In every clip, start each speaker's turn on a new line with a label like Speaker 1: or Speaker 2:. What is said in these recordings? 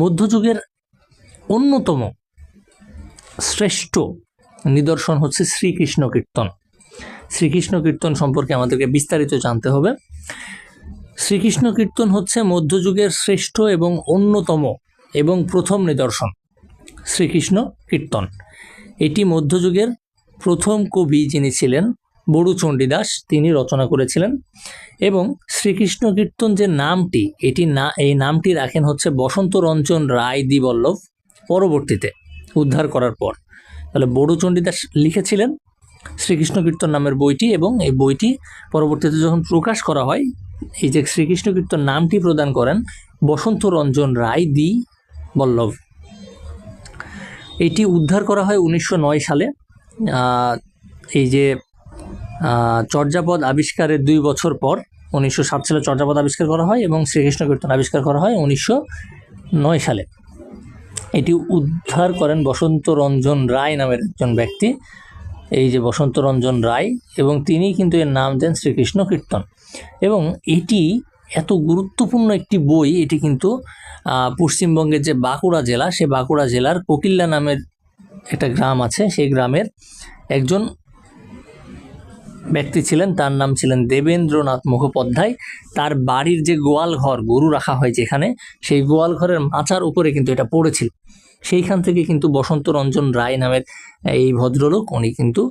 Speaker 1: মধ্যযুগের অন্যতম শ্রেষ্ঠ নিদর্শন হচ্ছে শ্রীকৃষ্ণ কীর্তন। শ্রীকৃষ্ণ কীর্তন সম্পর্কে আমাদেরকে বিস্তারিত জানতে হবে। শ্রীকৃষ্ণ কীর্তন হচ্ছে মধ্যযুগের শ্রেষ্ঠ এবং অন্যতম এবং প্রথম নিদর্শন, শ্রীকৃষ্ণ কীর্তন। এটি মধ্যযুগের প্রথম কবি যিনি ছিলেন বড়ু চণ্ডীদাস তিনি রচনা করেছিলেন এবং শ্রীকৃষ্ণ কীর্তন যে নামটি, এটি না, এই নামটি রাখেন হচ্ছে বসন্ত রঞ্জন রায় দিবল্লভ পরবর্তীতে উদ্ধার করার পর। তাহলে বড়ু চণ্ডীদাস লিখেছিলেন শ্রীকৃষ্ণ কীর্তন নামের বইটি এবং এই বইটি পরবর্তীতে যখন প্রকাশ করা হয়, এই যে শ্রীকৃষ্ণ কীর্তন নামটি প্রদান করেন বসন্ত রঞ্জন রায় দি বল্লভ এটি উদ্ধার করা হয় উনিশশো নয় সালে। এই যে চর্যাপদ আবিষ্কারের দুই বছর পর উনিশশো সাত সালে চর্যাপদ আবিষ্কার করা হয় এবং শ্রীকৃষ্ণ কীর্তন আবিষ্কার করা হয় উনিশশো নয় সালে। এটি উদ্ধার করেন বসন্ত রঞ্জন রায় নামের একজন ব্যক্তি। এই যে বসন্ত রঞ্জন রায় এবং তিনি কিন্তু এর নাম দেন শ্রীকৃষ্ণ কীর্তন। এবং এটি এত গুরুত্বপূর্ণ একটি বই, এটি কিন্তু পশ্চিমবঙ্গের যে বাঁকুড়া জেলা, সে বাঁকুড়া জেলার কোকিল্লা নামের একটা গ্রাম আছে। সেই গ্রামের একজন ব্যক্তি ছিলেন, তার নাম ছিলেন দেবেন্দ্রনাথ মুখোপাধ্যায়। তার বাড়ির যে গোয়াল ঘর গরু রাখা হয় যেখানে সেই গোয়াল ঘরের মাচার উপরে কিন্তু এটা পড়েছিল। সেইখান থেকে কিন্তু বসন্ত রঞ্জন রায় নামের এই ভদ্রলোক, উনি কিন্তু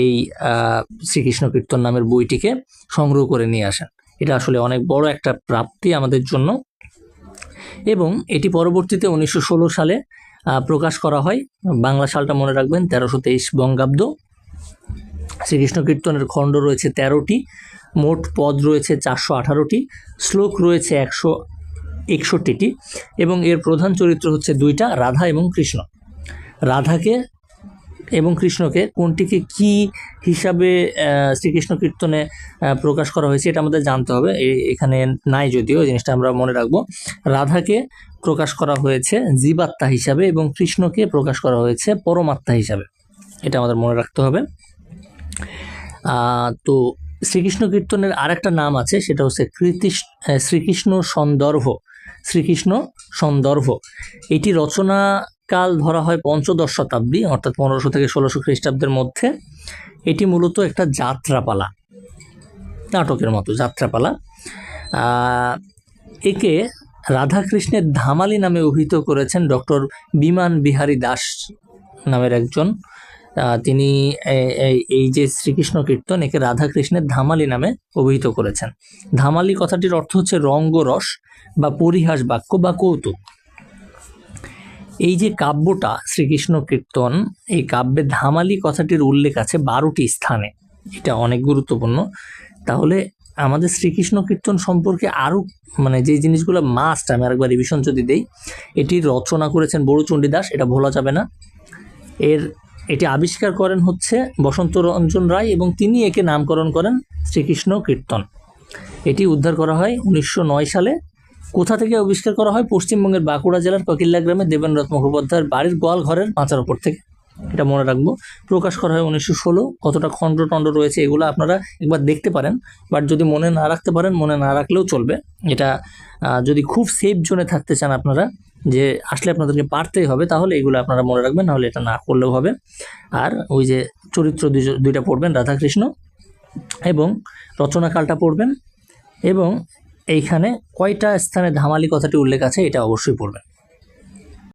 Speaker 1: এই শ্রীকৃষ্ণ কীর্তন নামের বইটিকে সংগ্রহ করে নিয়ে আসেন। এটা আসলে অনেক বড় একটা প্রাপ্তি আমাদের জন্য। এবং এটি পরবর্তীতে উনিশশো ষোলো সালে প্রকাশ করা হয়। বাংলা সালটা মনে রাখবেন, তেরোশো তেইশ বঙ্গাব্দ। শ্রীকৃষ্ণ কীর্তনের খণ্ড রয়েছে তেরোটি, মোট পদ রয়েছে চারশো আঠারোটি, শ্লোক রয়েছে একশো একষট্টিটি এবং এর প্রধান চরিত্র হচ্ছে দুইটা, রাধা এবং কৃষ্ণ। রাধাকে এবং কৃষ্ণকে কোনটিকে কি হিসাবে শ্রীকৃষ্ণ কীর্তনে প্রকাশ করা হয়েছে এটা আমাদের জানতে হবে। এখানে নাই যদিও জিনিসটা আমরা মনে রাখব। রাধাকে প্রকাশ করা হয়েছে জীবাত্মা হিসাবে এবং কৃষ্ণকে প্রকাশ করা হয়েছে পরমাত্মা হিসাবে। এটা আমাদের মনে রাখতে হবে। তো শ্রীকৃষ্ণ কীর্তনের আরেকটা নাম আছে সেটা হচ্ছে আহ, শ্রীকৃষ্ণ সন্দর্ভ শ্রীকৃষ্ণ সন্দর্ভ। এটি রচনাকাল ধরা হয় পঞ্চদশ শতাব্দী অর্থাৎ পনেরোশো থেকে ষোলোশো খ্রিস্টাব্দের মধ্যে। এটি মূলত একটা যাত্রাপালা নাটকের মতো যাত্রাপালা। একে রাধাকৃষ্ণের ধামালি নামে অভিহিত করেছেন ডক্টর বিমান বিহারী দাস নামের একজন। তিনি এই- যে শ্রীকৃষ্ণ কীর্তন, একে রাধাকৃষ্ণের ধামালি নামে অভিহিত করেছেন। ধামালি কথাটির অর্থ হচ্ছে রঙ্গরস বা পরিহাস বাক্য বা কৌতুক। এই যে কাব্যটা, শ্রীকৃষ্ণ কীর্তন, এই কাব্যে ধামালি কথাটির উল্লেখ আছে বারোটি স্থানে। এটা অনেক গুরুত্বপূর্ণ। তাহলে আমাদের শ্রীকৃষ্ণ কীর্তন সম্পর্কে আরও মানে যে জিনিসগুলো মাস্ট আমি আরেকবার রিভিশন যদি দেই, এটি রচনা করেছেন বড়ু চণ্ডীদাস এটা ভোলা যাবে না। এর এটি আবিষ্কার করেন হচ্ছে বসন্ত রঞ্জন রায় এবং তিনি একে নামকরণ করেন শ্রীকৃষ্ণ কীর্তন। এটি উদ্ধার করা হয় উনিশশো নয় সালে। কোথা থেকে আবিষ্কার করা হয়? পশ্চিমবঙ্গের বাঁকুড়া জেলার ককিল্লা গ্রামে দেবেন্দ্রনাথ মুখোপাধ্যায়ের বাড়ির গোয়াল ঘরের মাচার ওপর থেকে। এটা মনে রাখব। প্রকাশ করা হয় উনিশশো ষোলো। কতটা খণ্ড টণ্ড রয়েছে এগুলো আপনারা একবার দেখতে পারেন। বাট যদি মনে না রাখতে পারেন, মনে না রাখলেও চলবে। এটা যদি খুব সেফ জোনে থাকতে চান আপনারা যে আসলে আপনাদেরকে পারতেই হবে, তাহলে এগুলো আপনারা মনে রাখবেন, নাহলে এটা না করলেও হবে। আর ওই যে চরিত্র দুইটা পড়বেন, রাধাকৃষ্ণ এবং রচনাকালটা পড়বেন এবং এইখানে কয়টা স্থানে ধামালি কথাটি উল্লেখ আছে, এটা অবশ্যই পড়বেন।